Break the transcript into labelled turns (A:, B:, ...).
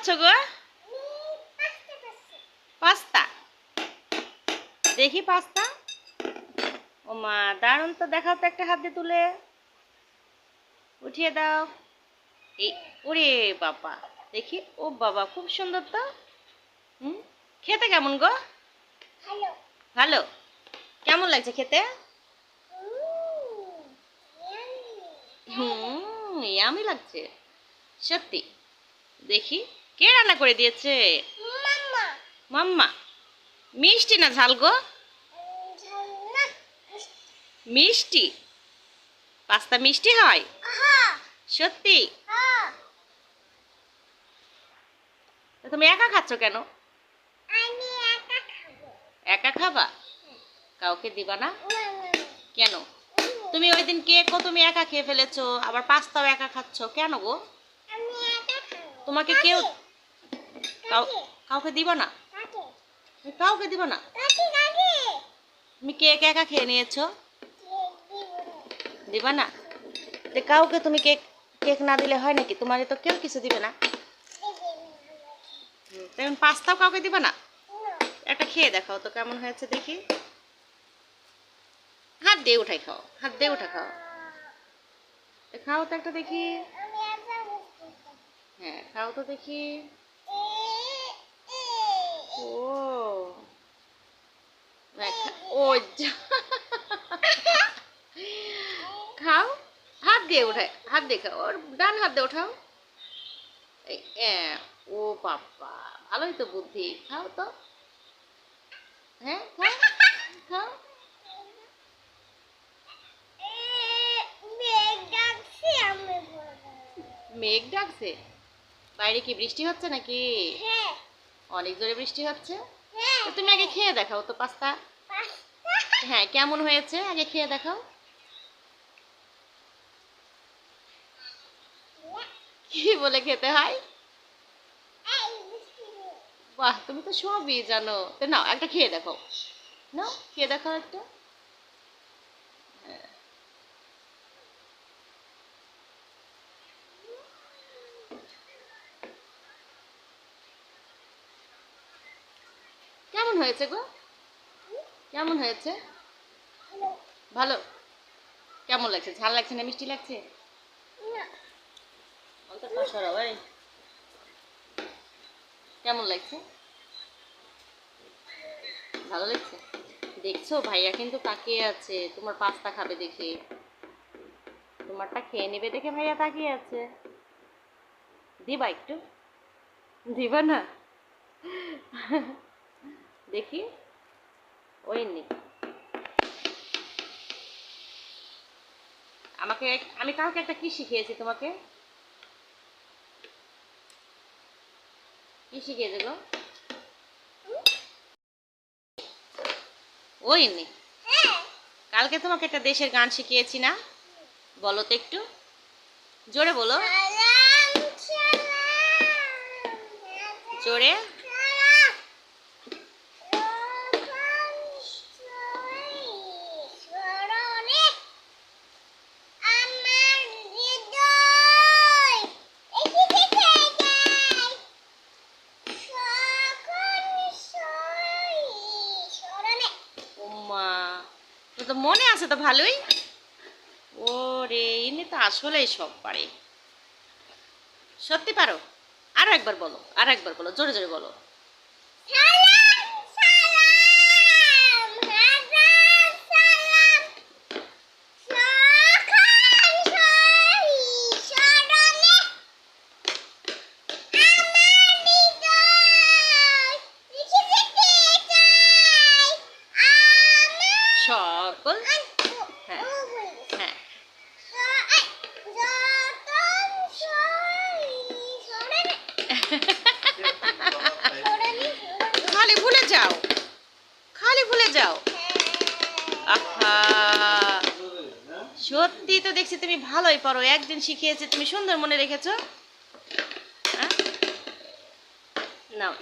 A: খাচ্ছ গো? পাস্তা। দেখি পাস্তা। ও মা দারুণ তো দেখাও তো একটা হাত দিয়ে তুলে। উঠিয়ে দাও। এই ওরে বাবা দেখি ও বাবা খুব সুন্দর তো। হুম? খেতে কেমন গো? ভালো। কেমন লাগছে খেতে? হুম ইয়ামি লাগছে। সত্যি। দেখি। কে রান্না করে দিয়েছে? মাম্মা। মিষ্টি না ঝাল গো? মিষ্টি। পাস্তা মিষ্টি হয়? সত্যি? তুমি একা খাচ্ছ কেন? একা খাবা। কাউকে দিবা না? কেন? তুমি ওই দিন কেকও তুমি একা খেয়ে ফেলেছো আবার পাস্তাও একা খাচ্ছ কেন গো? তোমাকে কাউ কাউকে দিবা না? কাউকে দিবা না? তুমি কেক একা খেয়ে নিয়েছো? দিবা না? কাউকে তুমি কেক কেক না দিলে হয় নাকি? তোমার তো কেউ কিছু দিবে না। তেমন পাস্তাও কাউকে দিবা না? একটা খেয়ে দেখাও তো কেমন হয়েছে দেখি। হাত দিয়ে উঠাই খাও, হাত দিয়ে উঠা খাও। খাও তো একটা দেখি। হ্যাঁ খাও তো দেখি। ও হ্যাঁ, খা- ও খাও হাত দিয়ে উঠাই হাত দিয়ে খাও ওর ডান হাত দিয়ে হ্যাঁ, ও বাবা ভালোই তো বুদ্ধি খাও তো। হ্যাঁ খাও খাও। মেঘ ডাকছে? বাইরে কি বৃষ্টি হচ্ছে নাকি? অনেক জোরে বৃষ্টি হচ্ছে। তো তুমি আগে খেয়ে দেখাও তো পাস্তা। হ্যাঁ কেমন হয়েছে? আগে খেয়ে দেখাও। কি বলে খেতে হয়? বাহ তুমি তো সবই জানো। তো নাও একটা খেয়ে দেখো নাও খেয়ে দেখাও একটা। কেমন হয়েছে গো? কেমন হয়েছে? ভালো। কেমন লাগছে? ঝাল লাগছে না মিষ্টি লাগছে। কেমন লাগছে? ভালো লাগছে? দেখছ ভাইয়া কিন্তু তাকিয়ে আছে। তোমার পাস্তা খাবে দেখে। তোমারটা খেয়ে নেবে দেখে ভাইয়া তাকিয়ে আছে। দিবা একটু? দিবা না? দেখি। ওই নি। আমাকে আমি কালকে একটা কি শিখিয়েছি তোমাকে? কি শিখিয়েছে গো? ওই নি। কালকে তোমাকে একটা দেশের গান শিখিয়েছি না? বলো তো একটু। জোরে বলো। জোরে। আছে তো ভালোই। ও রে ইনি তো আসলেই সব পারে। সত্যি পারো? আর একবার বলো, আর একবার বলো, জোরে জোরে বলো। খালি ভুলে যাও। খালি ভুলে যাও। আহা। সত্যি তো দেখছি তুমি ভালোই পারো। একদিন শিখিয়েছে, তুমি সুন্দর মনে রেখেছো? নাও।